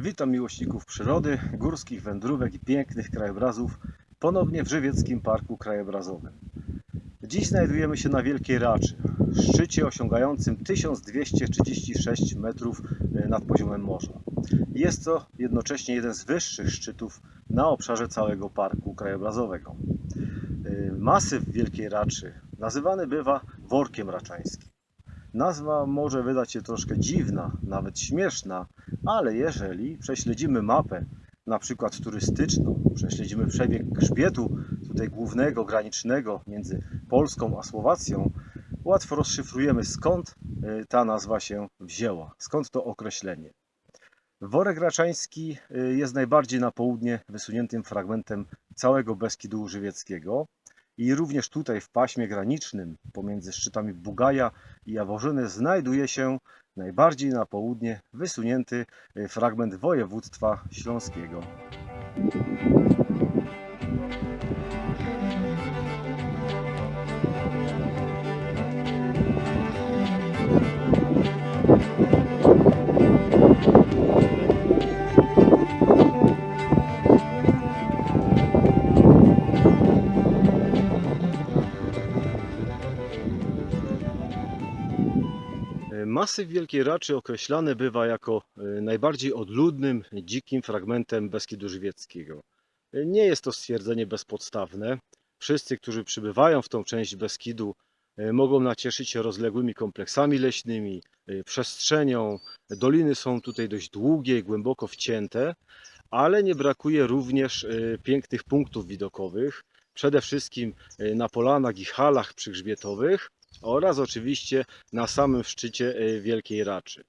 Witam miłośników przyrody, górskich wędrówek i pięknych krajobrazów ponownie w Żywieckim Parku Krajobrazowym. Dziś znajdujemy się na Wielkiej Raczy, szczycie osiągającym 1236 metrów e, nad poziomem morza. Jest to jednocześnie jeden z wyższych szczytów na obszarze całego Parku Krajobrazowego. E, Masyw Wielkiej Raczy nazywany bywa workiem raczańskim. Nazwa może wydać się troszkę dziwna, nawet śmieszna, ale jeżeli prześledzimy mapę, na przykład turystyczną, prześledzimy przebieg grzbietu tutaj głównego, granicznego między Polską a Słowacją, łatwo rozszyfrujemy skąd y, ta nazwa się wzięła, skąd to określenie. Worek Raczański y, jest najbardziej na południe wysuniętym fragmentem całego Beskidu Żywieckiego i również tutaj w paśmie granicznym pomiędzy szczytami Bugaja i Jaworzyny znajduje się najbardziej na południe wysunięty y, fragment województwa śląskiego. Masyw Wielkiej Raczy określany bywa jako y, najbardziej odludnym, dzikim fragmentem Beskidu Żywieckiego. Y, Nie jest to stwierdzenie bezpodstawne. Wszyscy, którzy przybywają w tą część Beskidu, y, mogą nacieszyć się rozległymi kompleksami leśnymi, przestrzenią. Doliny są tutaj dość długie i głęboko wcięte, ale nie brakuje również pięknych punktów widokowych, przede wszystkim na polanach i halach przygrzbietowych oraz oczywiście na samym szczycie e, Wielkiej Raczy.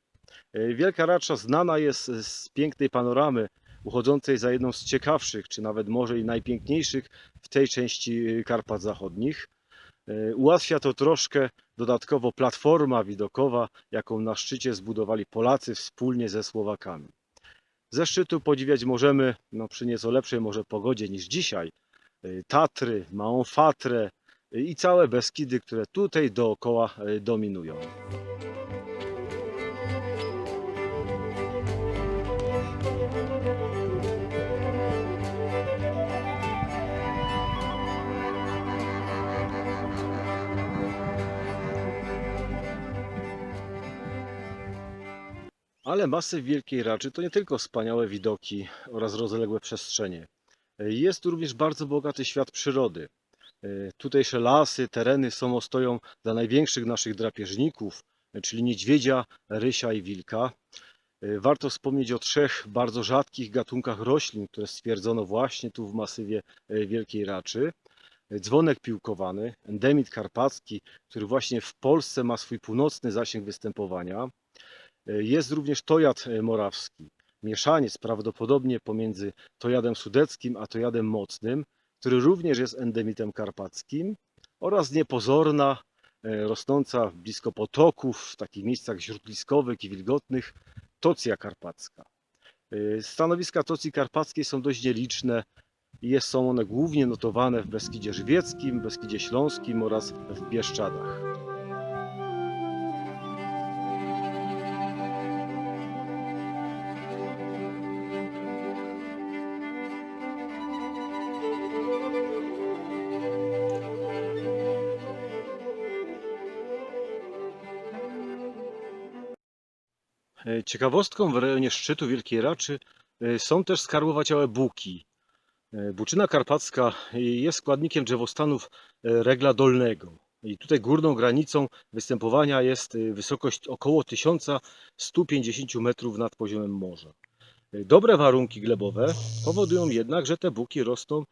E, Wielka Racza znana jest z pięknej panoramy uchodzącej za jedną z ciekawszych, czy nawet może i najpiękniejszych w tej części e, Karpat Zachodnich. Ułatwia to troszkę dodatkowo platforma widokowa, jaką na szczycie zbudowali Polacy wspólnie ze Słowakami. Ze szczytu podziwiać możemy, no przy nieco lepszej może pogodzie niż dzisiaj, Tatry, Małą Fatrę, i całe Beskidy, które tutaj dookoła e, dominują. Ale masyw Wielkiej Raczy to nie tylko wspaniałe widoki oraz rozległe przestrzenie. E, Jest tu również bardzo bogaty świat przyrody. E, Tutejsze lasy, tereny są ostoją dla największych naszych drapieżników, e, czyli niedźwiedzia, rysia i wilka. E, Warto wspomnieć o trzech bardzo rzadkich gatunkach roślin, które stwierdzono właśnie tu w masywie Wielkiej Raczy. Dzwonek piłkowany, endemit karpacki, który właśnie w Polsce ma swój północny zasięg występowania. Jest również tojad morawski, mieszaniec prawdopodobnie pomiędzy tojadem sudeckim a tojadem mocnym, który również jest endemitem karpackim oraz niepozorna, e, rosnąca blisko potoków, w takich miejscach źródliskowych i wilgotnych, tocja karpacka. E, Stanowiska tocji karpackiej są dość nieliczne i są one głównie notowane w Beskidzie Żywieckim, Beskidzie Śląskim oraz w Bieszczadach. Ciekawostką w rejonie szczytu Wielkiej Raczy e, są też skarłowaciałe buki. E, Buczyna karpacka e, jest składnikiem drzewostanów e, regla dolnego. I tutaj górną granicą występowania jest e, wysokość około 1150 metrów nad poziomem morza. E, Dobre warunki glebowe powodują jednak, że te buki rosną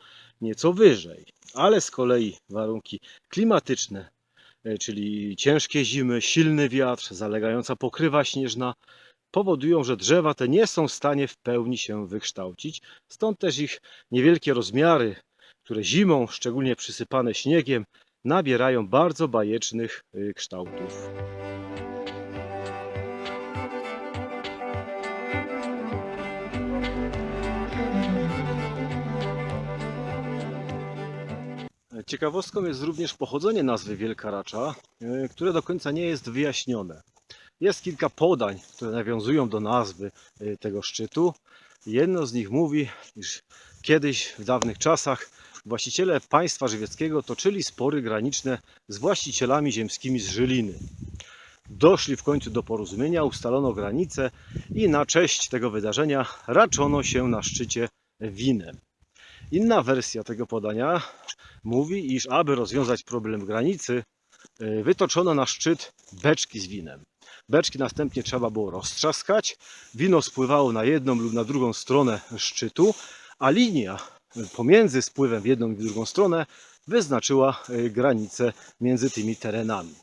nieco wyżej, ale z kolei warunki klimatyczne, e, czyli ciężkie zimy, silny wiatr, zalegająca pokrywa śnieżna, powodują, że drzewa te nie są w stanie w pełni się wykształcić. Stąd też ich niewielkie rozmiary, które zimą, szczególnie przysypane śniegiem, nabierają bardzo bajecznych y, kształtów. Ciekawostką jest również pochodzenie nazwy Wielka Racza, e, które do końca nie jest wyjaśnione. Jest kilka podań, które nawiązują do nazwy y, tego szczytu. Jedno z nich mówi, iż kiedyś w dawnych czasach właściciele państwa żywieckiego toczyli spory graniczne z właścicielami ziemskimi z Żyliny. Doszli w końcu do porozumienia, ustalono granice i na cześć tego wydarzenia raczono się na szczycie winem. Inna wersja tego podania mówi, iż aby rozwiązać problem granicy, y, wytoczono na szczyt beczki z winem. Beczki następnie trzeba było roztrzaskać, wino spływało na jedną lub na drugą stronę szczytu, a linia pomiędzy spływem w jedną i w drugą stronę wyznaczyła y, granicę między tymi terenami.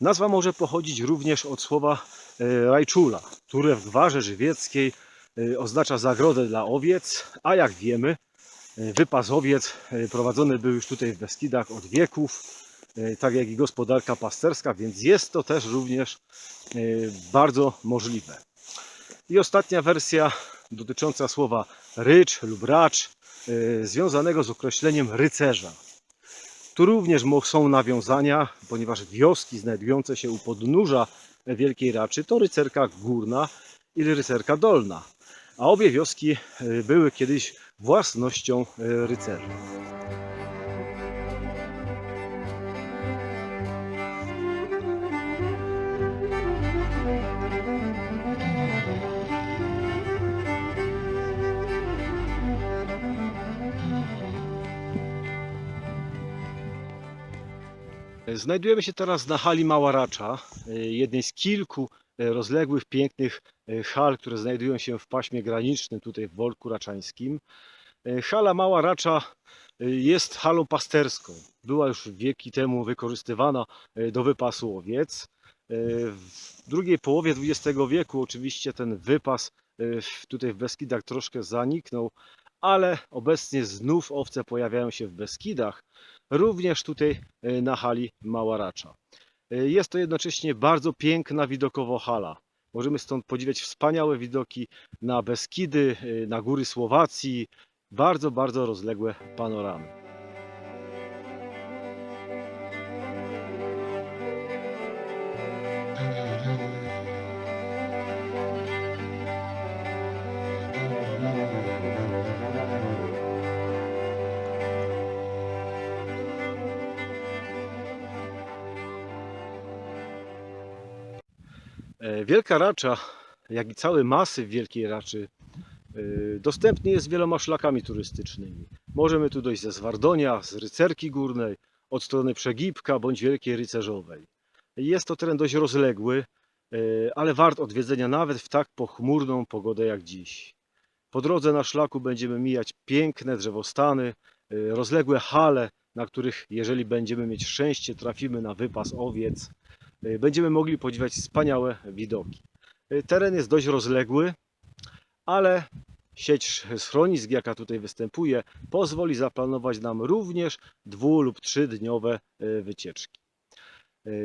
Nazwa może pochodzić również od słowa y, rajczula, które w gwarze żywieckiej oznacza zagrodę dla owiec, a jak wiemy, y, wypas owiec y, prowadzony był już tutaj w Beskidach od wieków, y, tak jak i gospodarka pasterska, więc jest to też również y, bardzo możliwe. I ostatnia wersja dotycząca słowa rycz lub racz, związanego z określeniem rycerza. Tu również są nawiązania, ponieważ wioski znajdujące się u podnóża Wielkiej Raczy to rycerka górna i rycerka dolna. A obie wioski były kiedyś własnością y, rycerzy. Znajdujemy się teraz na hali Mała Racza, y, jednej z kilku rozległych, pięknych y, hal, które znajdują się w paśmie granicznym tutaj w Wolku Raczańskim. Y, Hala Mała Racza jest halą pasterską. Była już wieki temu wykorzystywana do wypasu owiec. W drugiej połowie XX wieku oczywiście ten wypas tutaj w Beskidach troszkę zaniknął, ale obecnie znów owce pojawiają się w Beskidach, również tutaj na hali Mała Racza. Y, Jest to jednocześnie bardzo piękna widokowo hala. Możemy stąd podziwiać wspaniałe widoki na Beskidy, y, na góry Słowacji, bardzo, bardzo rozległe panoramy. Wielka Racza, jak i cały masyw Wielkiej Raczy, e, dostępny jest wieloma szlakami turystycznymi. Możemy tu dojść ze Zwardonia, z Rycerki Górnej, od strony Przegibka bądź Wielkiej Rycerzowej. Jest to teren dość rozległy, e, ale wart odwiedzenia nawet w tak pochmurną pogodę jak dziś. Po drodze na szlaku będziemy mijać piękne drzewostany, e, rozległe hale, na których, jeżeli będziemy mieć szczęście, trafimy na wypas owiec. E, Będziemy mogli podziwiać wspaniałe widoki. E, Teren jest dość rozległy, ale sieć schronisk, jaka tutaj występuje, pozwoli zaplanować nam również dwu- lub trzydniowe e, wycieczki.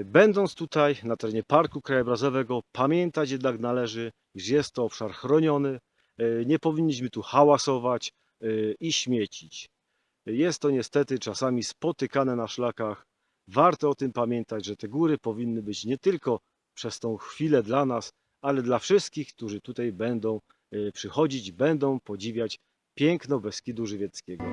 Będąc tutaj na terenie Parku Krajobrazowego, pamiętać jednak należy, iż jest to obszar chroniony, nie powinniśmy tu hałasować i śmiecić. Jest to niestety czasami spotykane na szlakach. Warto o tym pamiętać, że te góry powinny być nie tylko przez tą chwilę dla nas, ale dla wszystkich, którzy tutaj będą e, przychodzić, będą podziwiać piękno Beskidu Żywieckiego.